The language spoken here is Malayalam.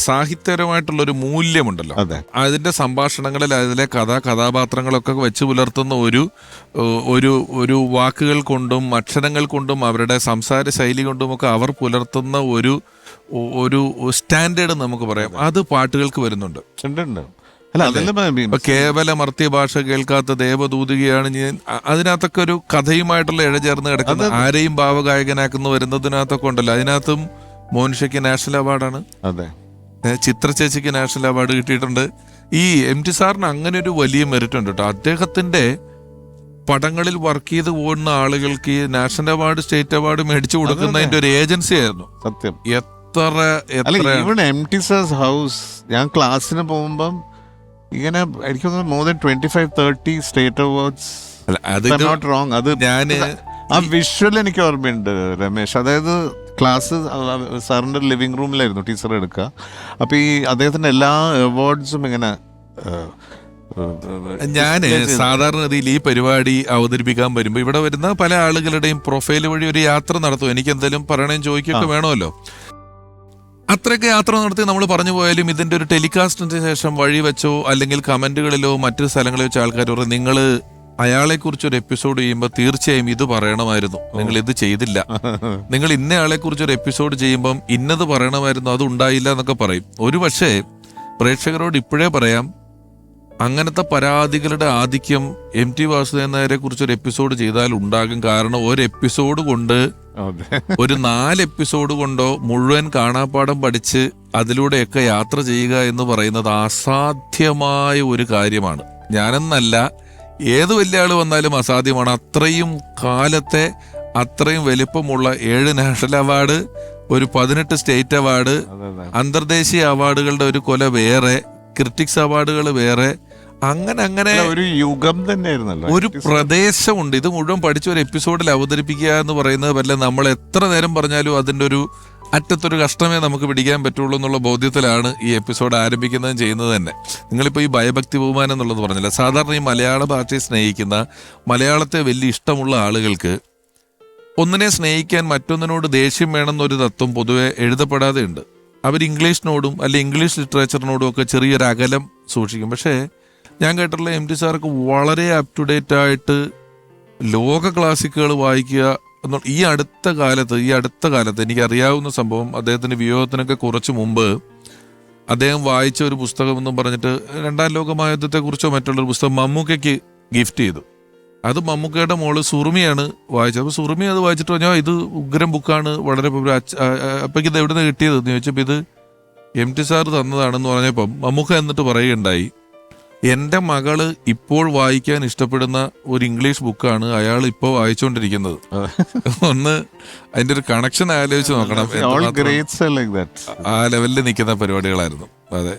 സാഹിത്യപരമായിട്ടുള്ള ഒരു മൂല്യമുണ്ടല്ലോ. അതെ. അതിന്റെ സംഭാഷണങ്ങളിൽ അതിലെ കഥ കഥാപാത്രങ്ങളൊക്കെ വെച്ച് പുലർത്തുന്ന ഒരു ഒരു ഒരു വാക്കുകൾ കൊണ്ടും അക്ഷരങ്ങൾ കൊണ്ടും അവരുടെ സംസാര ശൈലി കൊണ്ടും ഒക്കെ അവർ പുലർത്തുന്ന ഒരു ഒരു സ്റ്റാൻഡേർഡ് നമുക്ക് പറയാം. അത്. പാട്ടുകൾക്ക് വരുന്നുണ്ട്. കേവല മർത്തിയ ഭാഷ കേൾക്കാത്ത ദേവദൂതികയാണ് ഞാൻ. അതിനകത്തൊക്കെ ഒരു കഥയുമായിട്ടുള്ള ഇഴചേർന്ന് കിടക്കുന്നത് ആരെയും ഭാവഗായകനാക്കുന്നു വരുന്നതിനകത്തൊക്കെ ഉണ്ടല്ലോ. അതിനകത്തും മോൻഷയ്ക്ക് നാഷണൽ അവാർഡാണ്. അതെ. ചിത്ര ചേച്ചിക്ക് നാഷണൽ അവാർഡ് കിട്ടിയിട്ടുണ്ട്. ഈ എം ടി സാറിന് അങ്ങനെ ഒരു വലിയ മെറിറ്റ് ഉണ്ട് കേട്ടോ. അദ്ദേഹത്തിന്റെ പടങ്ങളിൽ വർക്ക് ചെയ്ത് പോകുന്ന ആളുകൾക്ക് ഈ നാഷണൽ അവാർഡ് സ്റ്റേറ്റ് അവാർഡ് മേടിച്ചു കൊടുക്കുന്നതിന്റെ ഒരു ഏജൻസി ആയിരുന്നു. സത്യം. എത്ര എത്ര even M T sir's house ഞാൻ ക്ലാസ്സിന് പോകുമ്പം ഇങ്ങനെ എനിക്ക് തോന്നുന്നു more than twenty five thirty state awards അത് നോട്ട് റോങ് അത് ഞാൻ ആ വിഷ്വൽ എനിക്ക് ഓർമ്മയുണ്ട് രമേശ്. അതായത് ക്ലാസ് സാറിന്റെ ലിവിങ് റൂമിലായിരുന്നു ടീച്ചർ എടുക്കുക. അപ്പോൾ ഈ അദ്ദേഹത്തിന്റെ എല്ലാ അവാർഡ്സും ഇങ്ങനെ ഞാൻ സാധാരണ സാധാരണഗതിയിൽ ഈ പരിപാടി അവതരിപ്പിക്കാൻ വരുമ്പോൾ ഇവിടെ വരുന്ന പല ആളുകളുടെയും പ്രൊഫൈൽ വഴി ഒരു യാത്ര നടത്തും. എനിക്ക് എന്തെങ്കിലും പറയണേം ചോദിക്കൊക്കെ വേണമല്ലോ. അത്രയൊക്കെ യാത്ര നടത്തി നമ്മൾ പറഞ്ഞു പോയാലും ഇതിന്റെ ഒരു ടെലികാസ്റ്റിന് ശേഷം വഴി വെച്ചോ അല്ലെങ്കിൽ കമന്റുകളിലോ മറ്റു സ്ഥലങ്ങളിൽ വെച്ചോ ആൾക്കാർ പറയും നിങ്ങൾ അയാളെ കുറിച്ച് ഒരു എപ്പിസോഡ് ചെയ്യുമ്പോൾ തീർച്ചയായും ഇത് പറയണമായിരുന്നു. നിങ്ങൾ ഇത് ചെയ്തില്ല. നിങ്ങൾ ഇന്നയാളെക്കുറിച്ച് ഒരു എപ്പിസോഡ് ചെയ്യുമ്പം ഇന്നത് പറയണമായിരുന്നു അത് ഉണ്ടായില്ല എന്നൊക്കെ പറയും. ഒരു പക്ഷേ പ്രേക്ഷകരോട് ഇപ്പോഴേ പറയാം അങ്ങനത്തെ പരാതികളുടെ ആധിക്യം എം ടി വാസുദേവൻ നായരെ കുറിച്ച് ഒരു എപ്പിസോഡ് ചെയ്താൽ ഉണ്ടാകും. കാരണം ഒരു എപ്പിസോഡ് കൊണ്ട് ഒരു നാല് എപ്പിസോഡ് കൊണ്ടോ മുഴുവൻ കാണാപ്പാടം പഠിച്ച് അതിലൂടെയൊക്കെ യാത്ര ചെയ്യുക എന്ന് പറയുന്നത് അസാധ്യമായ ഒരു കാര്യമാണ്. ഞാനെന്നല്ല ഏത് വലിയ ആൾ വന്നാലും അസാധ്യമാണ്. അത്രയും കാലത്തെ അത്രയും വലിപ്പമുള്ള ഏഴ് നാഷണൽ അവാർഡ് ഒരു പതിനെട്ട് സ്റ്റേറ്റ് അവാർഡ് അന്തർദേശീയ അവാർഡുകളുടെ ഒരു കൊല വേറെ ക്രിറ്റിക്സ് അവാർഡുകൾ വേറെ അങ്ങനെ അങ്ങനെ ഒരു യുഗം തന്നെയായിരുന്നല്ലോ. ഒരു പ്രദേശമുണ്ട്. ഇത് മുഴുവൻ പഠിച്ച ഒരു എപ്പിസോഡിൽ അവതരിപ്പിക്കുക എന്ന് പറയുന്നത് വല്ല നമ്മൾ എത്ര നേരം പറഞ്ഞാലും അതിന്റെ ഒരു അറ്റത്തൊരു കഷ്ടമേ നമുക്ക് പിടിക്കാൻ പറ്റുള്ളൂ എന്നുള്ള ബോധ്യത്തിലാണ് ഈ എപ്പിസോഡ് ആരംഭിക്കുന്നതും ചെയ്യുന്നത് തന്നെ. നിങ്ങളിപ്പോൾ ഈ ഭയഭക്തി ബഹുമാനം എന്നുള്ളത് പറഞ്ഞില്ല? സാധാരണ ഈ മലയാള ഭാഷയെ സ്നേഹിക്കുന്ന മലയാളത്തെ വലിയ ഇഷ്ടമുള്ള ആളുകൾക്ക് ഒന്നിനെ സ്നേഹിക്കാൻ മറ്റൊന്നിനോട് ദേഷ്യം വേണമെന്നൊരു തത്വം പൊതുവെ എഴുതപ്പെടാതെ ഉണ്ട് അവർ ഇംഗ്ലീഷിനോടും അല്ലെ ഇംഗ്ലീഷ് ലിറ്ററേച്ചറിനോടും ഒക്കെ ചെറിയൊരു അകലം സൂക്ഷിക്കും. പക്ഷേ ഞാൻ കേട്ടിട്ടുള്ള എം ടി സാർക്ക് വളരെ അപ് ടു ഡേറ്റ് ആയിട്ട് ലോക ക്ലാസിക്കുകൾ വായിക്കുക ഈ അടുത്ത കാലത്ത് ഈ അടുത്ത കാലത്ത് എനിക്ക് അറിയാവുന്ന സംഭവം അദ്ദേഹത്തിന്റെ വിയോഗത്തിനൊക്കെ കുറച്ച് മുമ്പ് അദ്ദേഹം വായിച്ച ഒരു പുസ്തകം എന്നും പറഞ്ഞിട്ട് രണ്ടാം ലോക മറ്റുള്ളൊരു പുസ്തകം മമ്മൂക്കയ്ക്ക് ഗിഫ്റ്റ് ചെയ്തു. അത് മമ്മൂക്കയുടെ മോൾ സുറുമിയാണ് വായിച്ചത്. അപ്പോൾ സുറുമി അത് വായിച്ചിട്ട് പറഞ്ഞാൽ ഇത് ഉഗ്രം ബുക്കാണ് വളരെ അപ്പയ്ക്ക് ഇത് എവിടെ നിന്ന് കിട്ടിയത് എന്ന് ചോദിച്ചപ്പോൾ ഇത് എം ടി സാർ തന്നതാണെന്ന് പറഞ്ഞപ്പം മമ്മൂക്ക എന്നിട്ട് പറയുകയുണ്ടായി എന്റെ മകൾ ഇപ്പോൾ വായിക്കാൻ ഇഷ്ടപ്പെടുന്ന ഒരു ഇംഗ്ലീഷ് ബുക്കാണ് അയാൾ ഇപ്പോൾ വായിച്ചുകൊണ്ടിരിക്കുന്നത്. ഒന്ന് അതിന്റെ ഒരു കണക്ഷൻ ആലോചിച്ച് നോക്കണം. ആ ലെവലിൽ നിൽക്കുന്ന പരിപാടികളായിരുന്നു. അതെ.